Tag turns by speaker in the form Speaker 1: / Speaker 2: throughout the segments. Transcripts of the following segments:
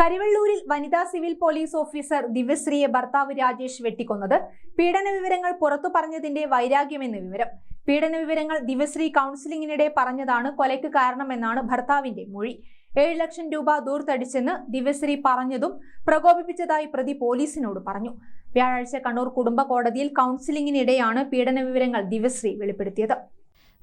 Speaker 1: കരിവള്ളൂരിൽ വനിതാ civil police officer ദിവ്യശ്രീയെ ഭർത്താവ് രാജേഷ് വെട്ടിക്കൊന്നത്. പീഡന വിവരങ്ങൾ പുറത്തു പറഞ്ഞതിന്റെ വൈരാഗ്യമെന്ന് വിവരം. പീഡന വിവരങ്ങൾ ദിവ്യശ്രീ കൗൺസിലിംഗിനിടെ പറഞ്ഞതാണ് കൊലയ്ക്ക് കാരണമെന്നാണ് ഭർത്താവിന്റെ മൊഴി. ഏഴ് ലക്ഷം രൂപ ദൂർത്തടിച്ചെന്ന് ദിവ്യശ്രീ പറഞ്ഞതും പ്രകോപിപ്പിച്ചതായി പ്രതി പോലീസിനോട് പറഞ്ഞു. വ്യാഴാഴ്ച കണ്ണൂർ കുടുംബ കോടതിയിൽ കൗൺസിലിംഗിനിടെയാണ് പീഡന വിവരങ്ങൾ ദിവ്യശ്രീ വെളിപ്പെടുത്തിയത്.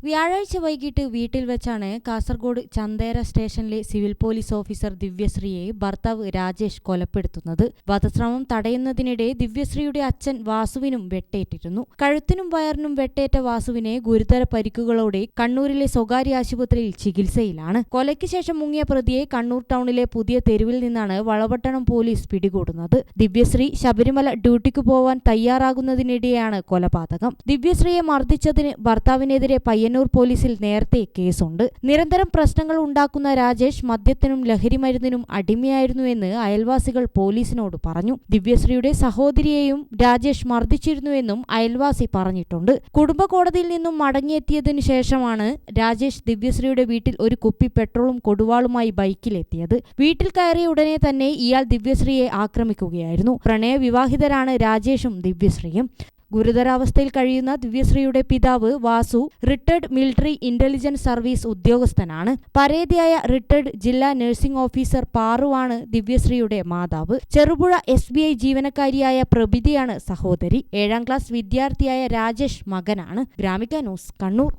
Speaker 2: വ്യാഴാഴ്ച വൈകിട്ട് വീട്ടിൽ വെച്ചാണ് കാസർഗോഡ് ചന്തേര സ്റ്റേഷനിലെ സിവിൽ പോലീസ് ഓഫീസർ ദിവ്യശ്രീയെ ഭർത്താവ് രാജേഷ് കൊലപ്പെടുത്തുന്നത്. വധശ്രമം തടയുന്നതിനിടെ ദിവ്യശ്രീയുടെ അച്ഛൻ വാസുവിനും വെട്ടേറ്റിരുന്നു. കഴുത്തിനും വയറിനും വെട്ടേറ്റ വാസുവിനെ ഗുരുതര പരിക്കുകളോടെ കണ്ണൂരിലെ സ്വകാര്യ ആശുപത്രിയിൽ ചികിത്സയിലാണ്. കൊലയ്ക്ക് ശേഷം മുങ്ങിയ പ്രതിയെ കണ്ണൂർ ടൗണിലെ പുതിയ തെരുവിൽ നിന്നാണ് വളപട്ടണം പോലീസ് പിടികൂടുന്നത്. ദിവ്യശ്രീ ശബരിമല ഡ്യൂട്ടിക്ക് പോവാൻ തയ്യാറാകുന്നതിനിടെയാണ് കൊലപാതകം. ദിവ്യശ്രീയെ മർദ്ദിച്ചതിന് ഭർത്താവിനെതിരെ പയ്യന്നൂർ പോലീസിൽ നേരത്തെ കേസുണ്ട്. നിരന്തരം പ്രശ്നങ്ങൾ ഉണ്ടാക്കുന്ന രാജേഷ് മദ്യത്തിനും ലഹരിമരുന്നിനും അടിമയായിരുന്നുവെന്ന് അയൽവാസികൾ പോലീസിനോട് പറഞ്ഞു. ദിവ്യശ്രീയുടെ സഹോദരിയെയും രാജേഷ് മർദ്ദിച്ചിരുന്നുവെന്നും അയൽവാസി പറഞ്ഞിട്ടുണ്ട്. കുടുംബ കോടതിയിൽ നിന്നും മടങ്ങിയെത്തിയതിനു ശേഷമാണ് രാജേഷ് ദിവ്യശ്രീയുടെ വീട്ടിൽ ഒരു കുപ്പി പെട്രോളും കൊടുവാളുമായി ബൈക്കിലെത്തിയത്. വീട്ടിൽ കയറിയ ഉടനെ തന്നെ ഇയാൾ ദിവ്യശ്രീയെ ആക്രമിക്കുകയായിരുന്നു. പ്രണയവിവാഹിതരാണ് രാജേഷും ദിവ്യശ്രീയും. ഗുരുതരാവസ്ഥയിൽ കഴിയുന്ന ദിവ്യശ്രീയുടെ പിതാവ് Vasu retired military intelligence service ഉദ്യോഗസ്ഥനാണ്. പരേതിയായ റിട്ടയർഡ് ജില്ലാ നഴ്സിംഗ് ഓഫീസർ പാറുവാണ് ദിവ്യശ്രീയുടെ മാതാവ്. ചെറുപുഴ എസ് ബി ഐ ജീവനക്കാരിയായ പ്രഭിതിയാണ് സഹോദരി. ഏഴാം ക്ലാസ് വിദ്യാർത്ഥിയായ രാജേഷ് മകനാണ്. ഗ്രാമിക ന്യൂസ് കണ്ണൂർ.